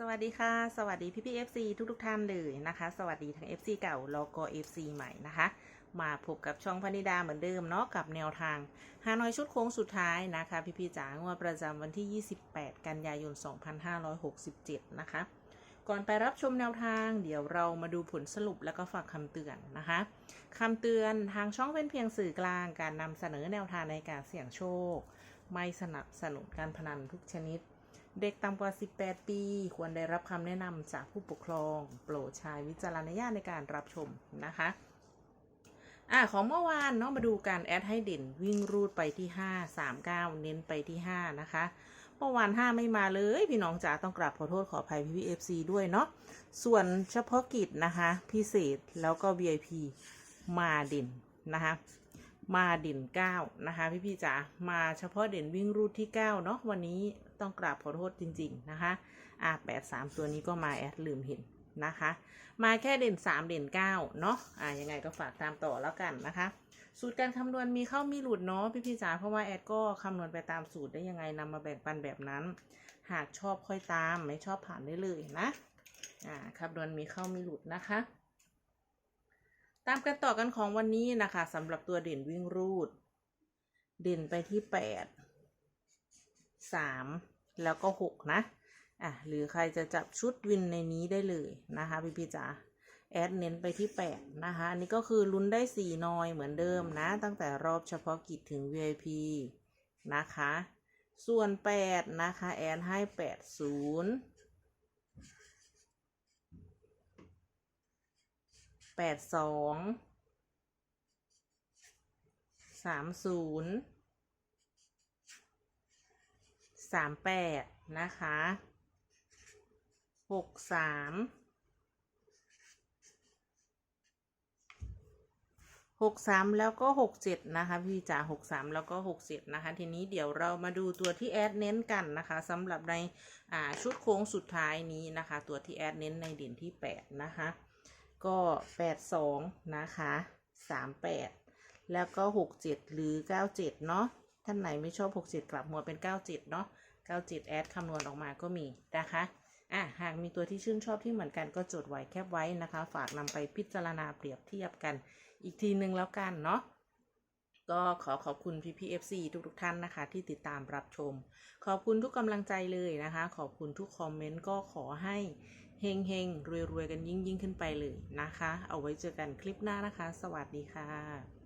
สวัสดีค่ะ สวัสดีพี่พี่ FC ทุกทุกๆท่านเลยนะคะ สวัสดีทั้ง FC เก่าแล้วก็ FC ใหม่นะคะ มาพบกับช่องพนิดาเหมือนเดิมเนาะกับแนวทางฮานอยชุดโค้งสุดท้ายนะคะ พี่พี่จ๋างวดประจำวันที่ 28 กันยายน 2567 นะคะ ก่อนไปรับชมแนวทางเดี๋ยวเรามาดูผลสรุปแล้วก็ฝากคำเตือนนะคะคำเตือนทางช่องเป็นเพียงสื่อกลางการนำเสนอแนวทางในการเสี่ยงโชค ไม่สนับสนุนการพนันทุกชนิด เด็กต่ำกว่า 18 ปี ควรได้รับคำแนะนำจากผู้ปกครอง โปรดใช้วิจารณญาณในการรับชมนะคะอะของเมื่อวานเนาะมาดูการแอดให้เด่นวิ่งรูดไปที่ 5 3 9 เน้นไปที่ 5 นะคะ เมื่อวาน 5 ไม่มาเลย พี่น้องจ๋าต้องกราบขอโทษขออภัยพี่พีเอฟซีด้วยเนาะส่วนเฉพาะกิจนะคะ พิเศษแล้วก็ VIP มาเด่นนะคะ มาเด่น 9 นะคะ พี่พี่จ๋ามาเฉพาะเด่นวิ่งรูดที่ 9 เนาะวันนี้ต้องกราบขอโทษจริง ๆ นะคะ อะ83 ตัวนี้ก็มาแอดลืมเห็นนะคะ มาแค่เด่น 3 เด่น 9 เนาะอะยังไงก็ฝากตามต่อแล้วกันนะคะ สูตรการคำนวณมีเข้ามีหลุดเนาะพี่พี่จ๋าเพราะว่าแอดก็คำนวณไปตามสูตรได้ยังไงนำมาแบ่งปันแบบนั้น หากชอบค่อยตามไม่ชอบผ่านได้เลยนะอ่าคำนวณมีเข้ามีหลุดนะคะ ตามกันต่อกันของวันนี้นะคะสำหรับตัวเด่นวิ่งรูด เด่นไปที่แปดสามแล้วก็หกนะอะหรือใครจะจับชุดวินในนี้ได้เลยนะคะพี่พี่จ๋าแอดเน้นไปที่ 8 นะคะ อันนี้ก็คือลุ้นได้ 4 นอยเหมือนเดิมนะ ตั้งแต่รอบเฉพาะกิจถึง VIP นะคะ ส่วน 8 นะคะ แอดให้ 8 0 แปดสองสามศูนย์สามแปดนะคะหกสามหกสามแล้วก็หกเจ็ดนะคะพี่จ๋าหกสามแล้วก็หกเจ็ดนะคะ ทีนี้เดี๋ยวเรามาดูตัวที่แอดเน้นกันนะคะสำหรับในชุดโค้งสุดท้ายนี้นะคะ ตัวที่แอดเน้นในเด่นที่แปดนะคะ ก็แปดสองนะคะสามแปดแล้วก็หกเจ็ดหรือเก้าเจ็ดเนาะท่านไหนไม่ชอบหกเจ็ดกลับหัวเป็นเก้าเจ็ดเนาะเก้าเจ็ดแอดคำนวณออกมาก็มีนะคะอะหากมีตัวที่ชื่นชอบที่เหมือนกันก็จดไว้แคปไว้นะคะ ฝากนำไปพิจารณาเปรียบเทียบกันอีกทีนึงแล้วกันเนาะก็ขอขอบคุณพี่พีเอฟซีทุกๆท่านนะคะ ที่ติดตามรับชม ขอบคุณทุกกำลังใจเลยนะคะ ขอบคุณทุกคอมเมนต์ก็ขอให้ เฮงเฮงรวยรวยๆกันยิ่งยิ่งขึ้นไปเลยนะคะ เอาไว้เจอกันคลิปหน้านะคะ สวัสดีค่ะ